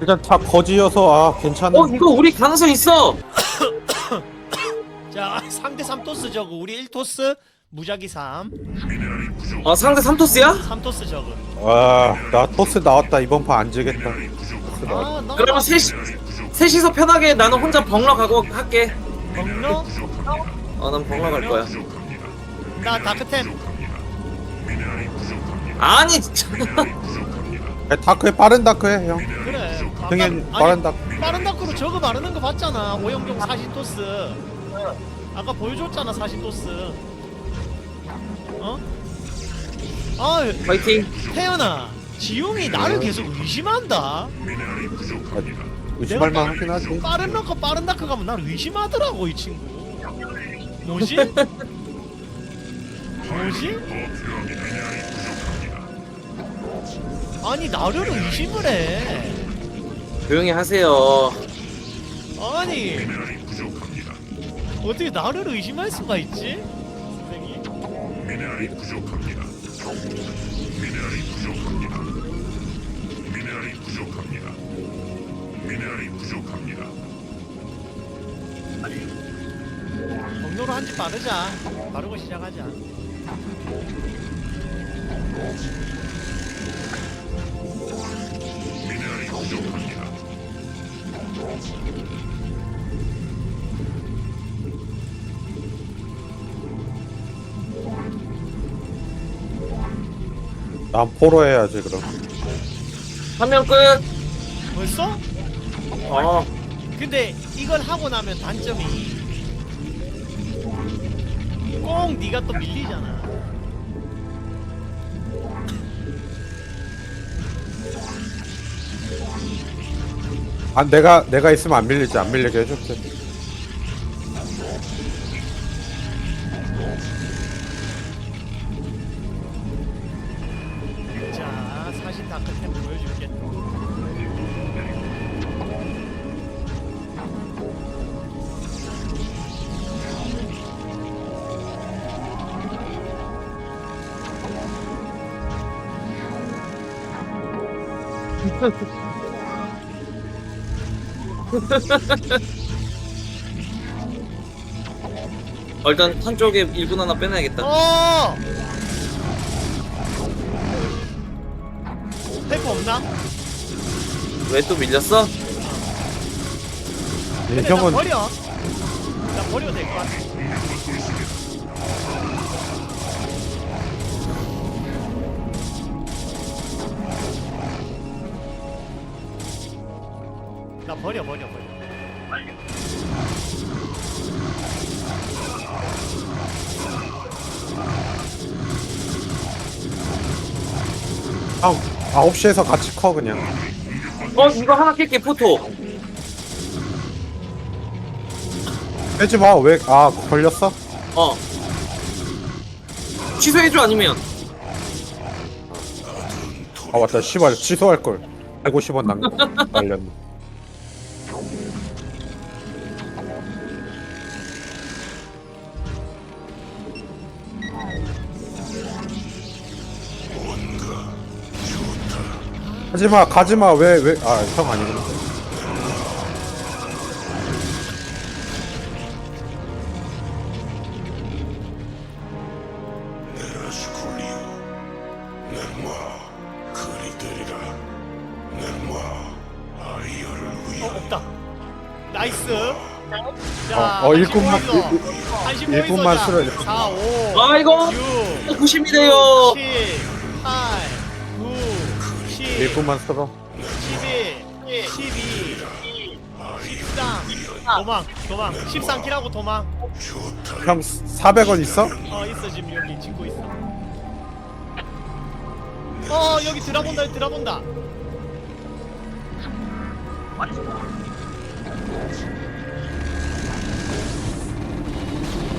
일단 다 거지여서 아 괜찮아. 어 이거 우리 가능성 있어. 자 상대 3 토스 저거 우리 1토스 무작위 3어 상대 삼토스야? 3토스 저거 와나 토스 나왔다 이번 판 안 지겠다. 토스 나왔다. 아 나 그러면 셋이 셋이서 편하게 나는 혼자 벙러 가고 할게. 벙너 어난 벙러 갈 거야. 나 다크템 아니 진짜. 야, 다크해 빠른 다크해 형. 그래 형님 아까- 빠른 아니, 다크. 빠른 다크로 저거 마르는 거 봤잖아 오영종 사신토스 아까 보여줬잖아 사신토스 어? 아 파이팅. 태연아 지용이 나를 계속 의심한다 의심할만 하긴 하지. 빠른 럭커 빠른 다크 가면 날 의심하더라고 이 친구 뭐지? 뭐지? 아니 나를 의심을 해 조용히 하세요. 아니 어떻게 나를 의심할 수가 있지? 선생님. 경로로 한 집 바르자. 바르고 시작하자 난 포로 해야지 그럼. 한 명 끝. 벌써? 어. 근데 이걸 하고 나면 단점이 꼭 네가 또 밀리잖아. 아 내가 내가 있으면 안 밀리지 안 밀리게 해줄게. 어, 일단 한쪽에 1분 하나 빼놔야겠다. 어! 헬프 없나? 왜 또 밀렸어? 예, 근데 나 형은 버려. 나 버려도 될 것 같아. 나 버려 버려 버려. 형 9시에서 같이 커 그냥. 어 이거 하나 깰게 포토. 빼지 마. 왜? 아 걸렸어? 어. 취소해줘 아니면. 아 맞다. 씨발 취소할 걸. 150원 남 날렸네. 하지마 가지마 왜 왜아형 아니구나 어 위하여 없다. 나이스. 자, 어, 어, 일꾼만- 한십 일- 일꾼만 돼. 4, 5, 아이고 6, 90이래요. 7, 8, 9, 10, 1분만 쓸어 11, 12, 13, 도망, 도망, 13킬하고 도망. 형 400원 있어? 어 있어 지금 여기 짓고 있어. 어 여기 들어본다 여기 들어본다.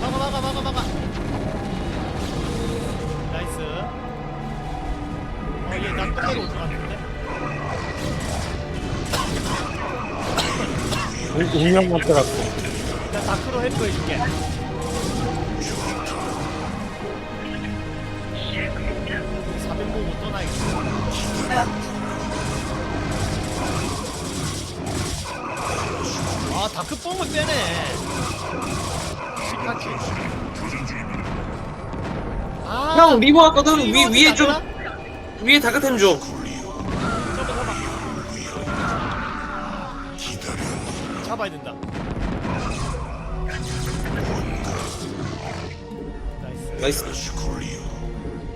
막아 막아 막아 막아. 나이스. 어 얘나 끝내고 운명만 빼갔어 나 다크로 헬프 해줄게. 보고 떠나야겠어. 아 다크 뽕을 빼네 시카치 아 형 리버 왔거든 위 이거 위에 좀? 위에 다크템 좀 잡아야 된다 나이스 나이스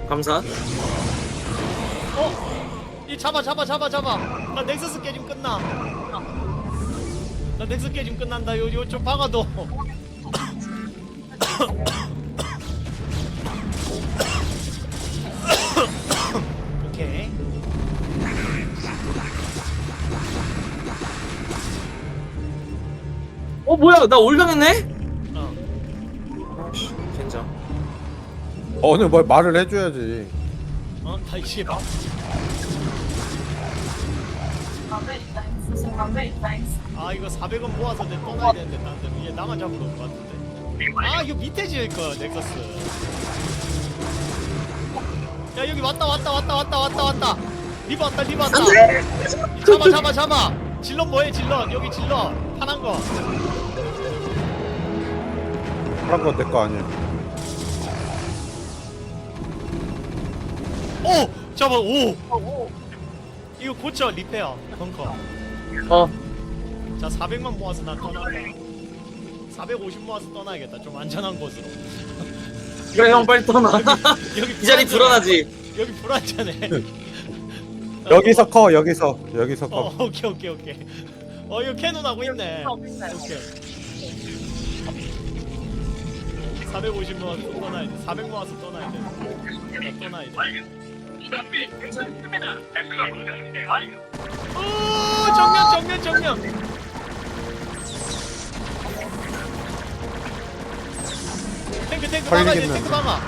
감사 어? 이 잡아 잡아 잡아 잡아 나 넥서스 깨지면 끝나 나 넥서스 깨지면 끝난다 요요좀 박아도 어 뭐야? 나 올당했네? 어. 젠장. 어, 오늘 뭘 말을 해줘야지. 어? 다시 해봐? 아 이거 400원 모아서 내 떠나야 되는데 딴 데로 얘 나만 잡으러 올것 같은데. 아 이거 밑에 지을 거야 넥서스. 야 여기 왔다 왔다 왔다 왔다 왔다 왔다. 리버 왔다 리버 왔다. 잡아 잡아 잡아. 질럿 뭐해 질럿? 여기 질럿 파란 거 그런 건내 거 아니야. 오! 잡아 오! 이거 고쳐 리페어 벙커 어 자 400만 모아서 난 떠난다 450 모아서 떠나야겠다 좀 안전한 곳으로 그래 형 빨리 떠나 여기 이 자리. 불안하지 여기 불안전해 여기서 커, 여기서. 여기서 커. 어 오케이 오케이 오케이 어 이거 캐논 하고 있네. 오케이. 450 모아서 떠나야 돼. 400 모아서 떠나야 돼. 나 떠나야 돼. 오 정면 정면 정면. 탱크 탱크 막아야 돼 걸리겠네. 탱크 막아.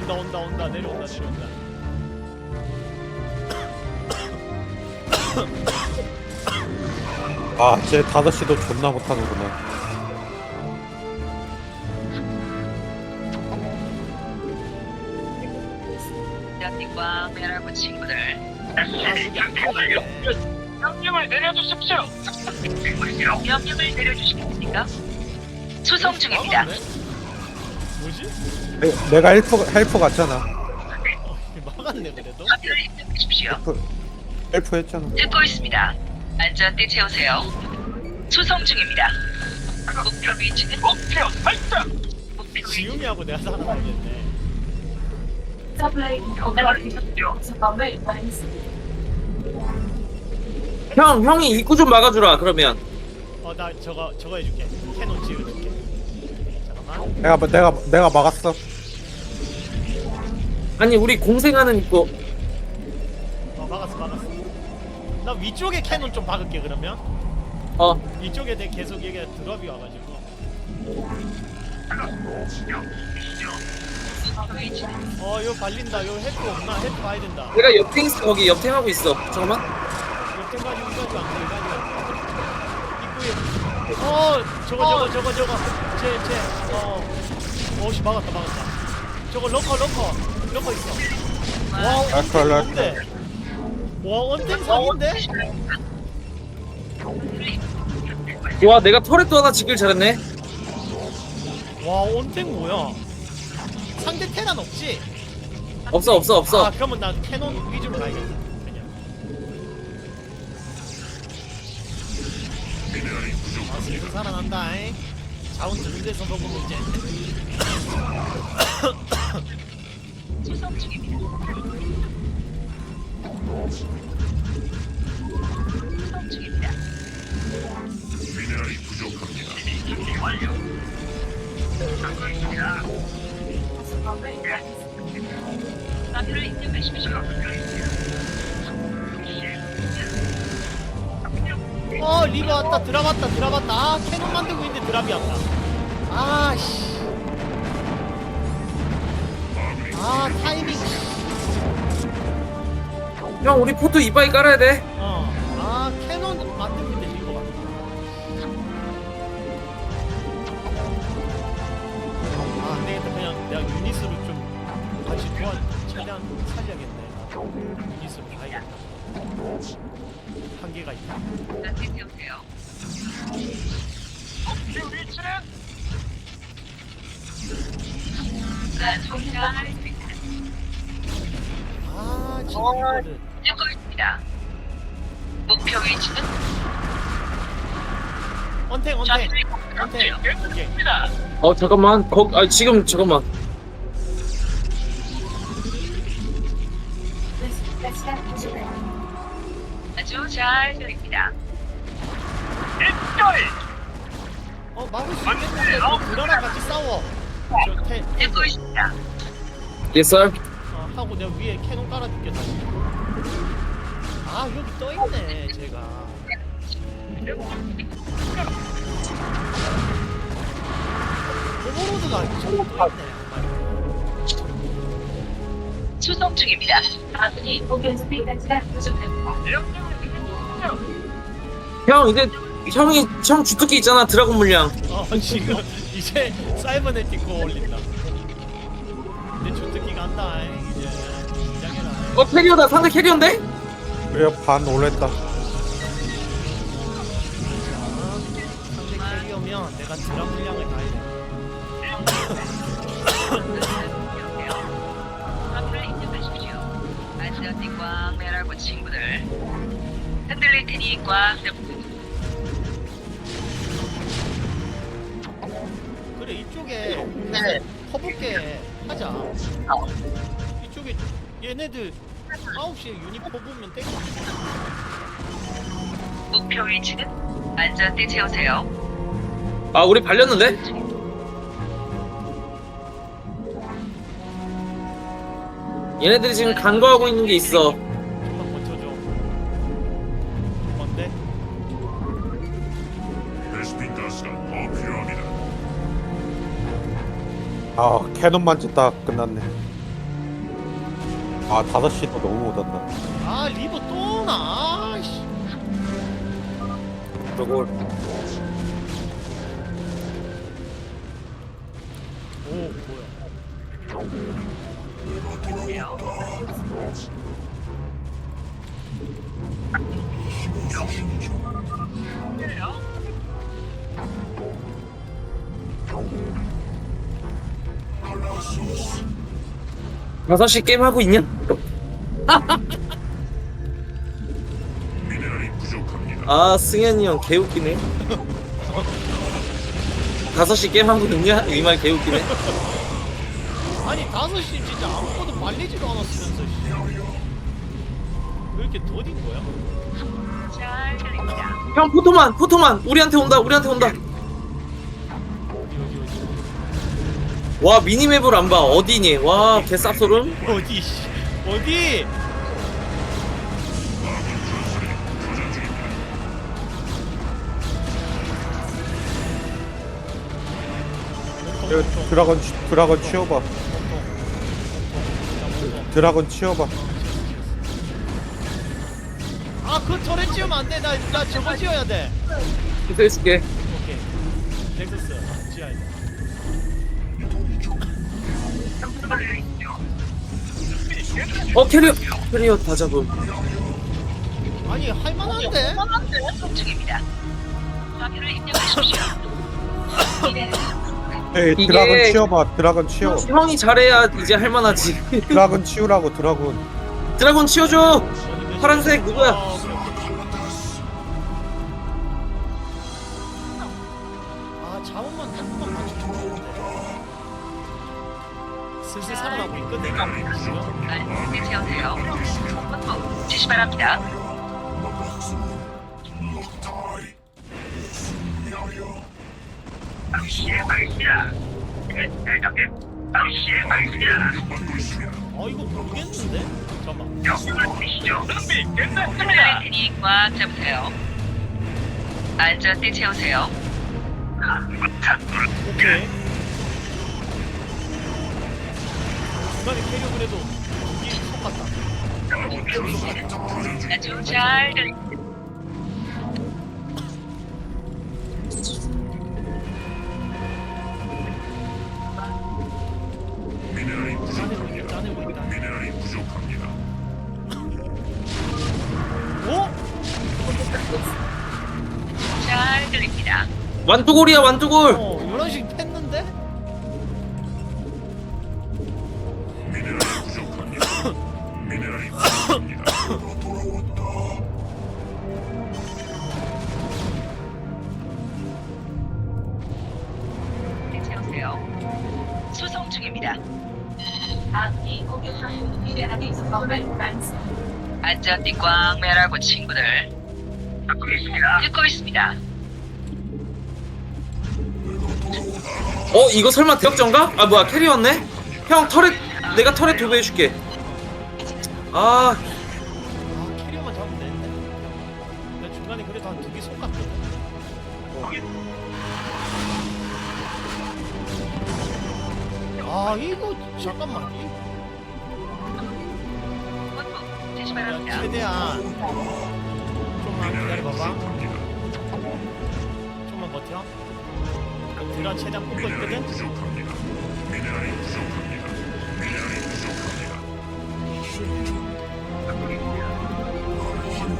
온다 온다 온다. 내려온다 내려온다 아, 쟤 5시도 존나 못하는구나. 대한민국과 친구들 명령을 내려주십시오. 명령을 내려주시겠습니까? 수송 중입니다. 막았네? 뭐지? 내, 내가 헬프, 헬프 같잖아. 어, 막았네 그래도 화면을 입력하십시오. 헬프 했잖아. 듣고 있습니다. 안전띠 채우세요. 수송 중입니다. 목표 위치는 목표 발사. 목표 위치 지웅이하고 내가 살아나겠네 형 형이 입구 좀 막아주라 그러면 어 나 저거 저거 해줄게 캐논 잠깐만 내가, 내가, 내가 막았어. 아니 우리 공생하는 입구 어 막았어 막았어 나 위쪽에 캐논 좀 박을게 그러면. 어. 이쪽에 내 계속 얘기가 드랍이 와가지고. 어 이거 발린다. 이거 헤드 없나? 헤드 봐야 된다. 내가 옆탱 있어 거기 옆탱 하고 있어. 잠깐만. 옆에 가지고 이가지고 안 돼, 이가지고 입구에. 어 저거 저거 저거 저거. 쟤쟤어. 어씨 막았다 막았다. 저거 럭커 럭커. 럭커 있어. 와 락커, 락커. 뭔데 와 원탱 사기인데? 와 내가 터렛도 하나 짓길 잘했네. 와 원탱 뭐야? 상대 테란 없지? 없어 없어 없어. 아 그러면 난 캐논 위주로 가야겠다. 그냥. 아 슬슬 살아난다 잉. 자원 데서 먹으면 이제. 수송 중입니다. 어 리버 왔다. 드랍 왔다 드랍 왔다. 아 캐논 만들고 있는데 드랍이 왔다. 아씨. 아 타이밍 형 우리 포트 이빠이 깔아야 돼 어 아 캐논 만들고 있는데 리버 왔다 아 안 되겠다 그냥 내가 유닛으로 좀 같이 도와 최대한 살려야겠네. 있으면 가야겠다. 한계가 있다. 목표 위치는 아, 지금 이거를 듣고 있습니다. 목표 위치는 언택 언택 좌측 언택. 오케이. 입니다. 어 잠깐만 거, 아 지금 잠깐만 아주 잘 들립니다. 어 막을 수 있겠는데 너 그러랑 같이 싸워. 저태 듣고 있습니다. 예썰 어, 하고 내가 위에 캐논 깔아줄게 다시. 아 여기 떠 있네 제가. 오버로드가 저기 떠 있네. 수송 중입니다. 아군이 공격 스피드가 부족합니다. 형 이제 형이 형 주특기 있잖아 드라곤 물량 어 지금 이제 사이버네틱 거 올린다. 내 주특기 간다 이제. 어 캐리어다 상대 캐리어인데? 그래 반 올렸다 상대 캐리어면 내가 드라 물량을 다 해. 앞으로 입력하십시오. 안전띠 꽉 매라고 친구들. 흔들릴 테니 꽉 잡고 그래 이쪽에 퍼붓게 하자. 이쪽에 얘네들 9시에 유닛 퍼부면 땡겨. 목표 위치는 안전띠 채우세요. 아 우리 발렸는데? 얘네들이 지금 간거하고 있는 게 있어 좀만 버텨줘. 뭔데? 베스핀 가스가 더 필요합니다. 아 캐논만 찢다 끝났네 아 5시도 너무 못한다 아 리버 또 나. 아이씨. 저걸 오 뭐야? 다섯 시 게임 하고 있냐? 미네랄이 부족합니다. 아 승현이 형 개웃기네 다섯 시 게임 하고 있냐? 이 말 개웃기네 아니 5시 진짜 아무것도 말리지도 않았으면서 씨. 왜 이렇게 더딘 거야? 잘 들립니다. 형 포토만 포토만 우리한테 온다 우리한테 온다 와 미니맵을 안 봐 어디니 와 개쌉소름 어디 씨 어디? 치- 드라곤 치워봐 드라곤 치워봐 아, 그 터렛 지으면 안 돼. 나, 나 저거 지어야 돼. 있을게 오케이. 넥서스 아, 돼. 어 캐리어 캐리어 다 잡음 아니, 할만한데? 수송 중입니다. 좌표를 입력하십시오. 에이 이게- 드라곤 치워봐 드라곤 치워 형이 잘해야 이제 할만하지 드라곤 치우라고 드라곤 드라곤 치워줘 파란색? 누구야? 슬슬 살아나고 있거든. 지금. 안전띠 채우세요. 본부 지시 바랍니다. 럭타이. 아, 이거 모르겠는데? 잠깐만. 흔들릴 테니 꽉 잡으세요. 안전띠 채우세요. 오케이. 중간에 캐리어 그래도 이게 똑같다. 나좀잘 돼. 완투골이야 완투골. 어. 어? 아군이 공격하는 미네랄이 정말 많습니다. 안전띠 꽉 매라고 친구들. 듣고 있습니다. 듣고 있습니다. 어 이거 설마 대역전가? 아 뭐야 캐리였네? 형 털에 내가 털에 도배해줄게 아 아 캐리어만 잡으면 되는데 내 중간에 그래도 한 두개 속았거든 아 이거 잠깐만 바랍니다. 최대한 좀만 기다려봐봐. 좀만 버텨 드라 최대한 뽑고 미네랄이 있거든 부족합니다. 미네랄이 부족합니다. 미네랄이 부족합니다.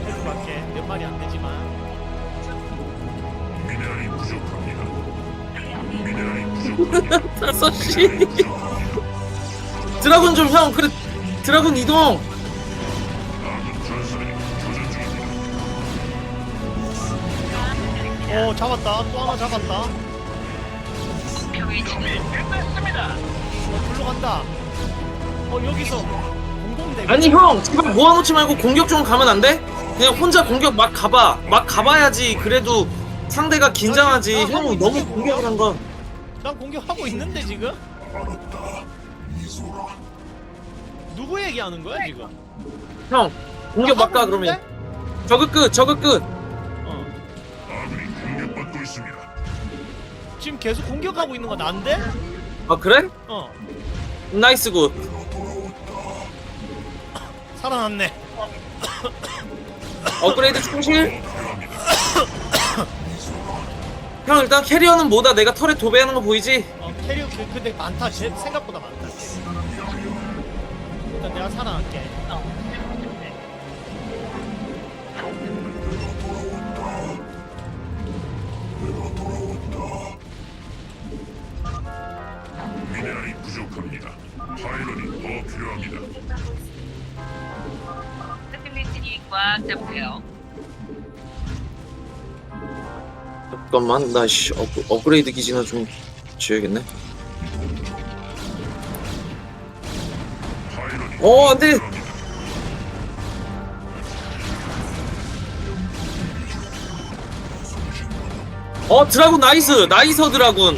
해도 밖에 몇 마리 안 되지만 미네랄이 부족합니다. 미네랄이 부족합니다. 다섯 시 드라군 좀 형 그래 드라군 이동 오 잡았다. 또 하나 잡았다. 위치는 어 글로 간다. 어 여기서 공동대 아니 형 제발 모아놓지 말고 공격 좀 가면 안 돼? 그냥 혼자 공격 막 가봐. 막 가봐야지. 그래도 상대가 긴장하지. 형 너무 공격을 한건. 난 공격하고 있는데 지금? 누구 얘기하는 거야 지금? 형 공격 막 가 그러면. 저그 끝 저그 끝 공격받고 있습니다. 지금 계속 공격하고 있는 건 난데? 아 그래? 어. 나이스 굿. 살아났네. 업그레이드 충실? 형 일단 캐리어는 뭐다? 내가 털에 도배하는 거 보이지? 어 캐리어 그, 근데 많다. 제 생각보다 많다. 일단 내가 살아날게. 미 부족합니다. 파일런이 더 필요합니다. 스팀리스니 꽉 잡으세요. 잠깐만 나씨 업그레이드 기지나 좀 지어야겠네 어 안돼. 어 드라군 나이스 나이스 드라군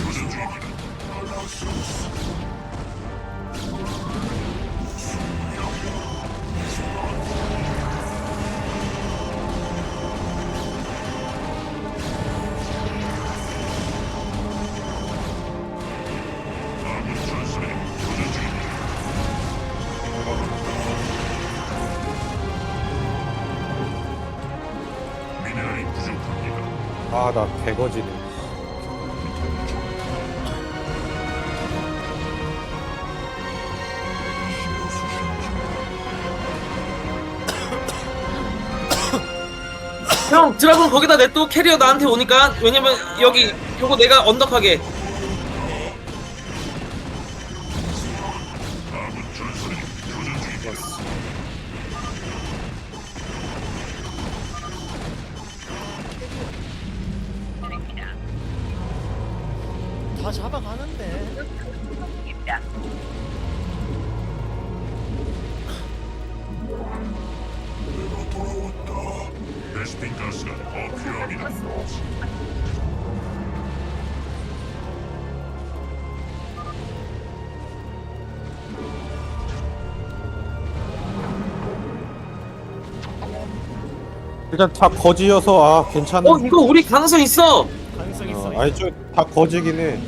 형 드라군 거기다 냅둬 캐리어 나한테 오니까 왜냐면 여기 요거 내가 언덕하게 가스가 더 필요합니다. 일단 다 거지여서 아 괜찮은 어 이거 우리 가능성 있어! 가능성 있어 어, 아니 저다 거지긴 해.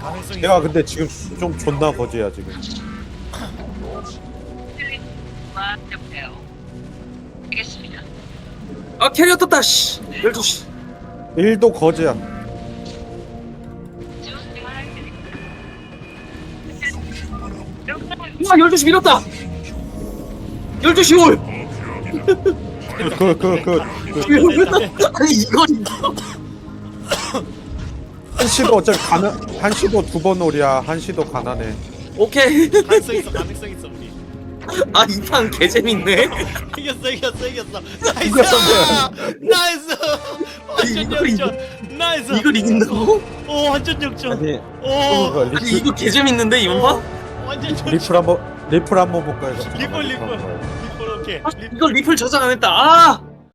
가능성 내가 있어 근데 지금 좀 존나 거지야 지금 아 캐리어 떴다 씨. 12시 1도 거지야. 우와 12시 밀었다. 12시 올. 더 필요합니다. 그그 그. 아니 이거 이거 한시도 어차피 가난 한시도 두 번 오리야. 한시도 가난해. 오케이. 가능성 있어 가능성 있어 아 이 판 개재밌네. 이겼어 이겼어 이겼어. 나이스! 나이스! 완전 이걸 역전. 나이스! 이걸 이긴다고? 오 완전 역전. 아니 오 그거 아니 리플? 이거 개재밌는데 이번 판? 완전 역전. 리플 한번 리플 한번 볼까 이거 리플. 리플 리플 오케이. 아, 이거 리플 저장 안 했다. 아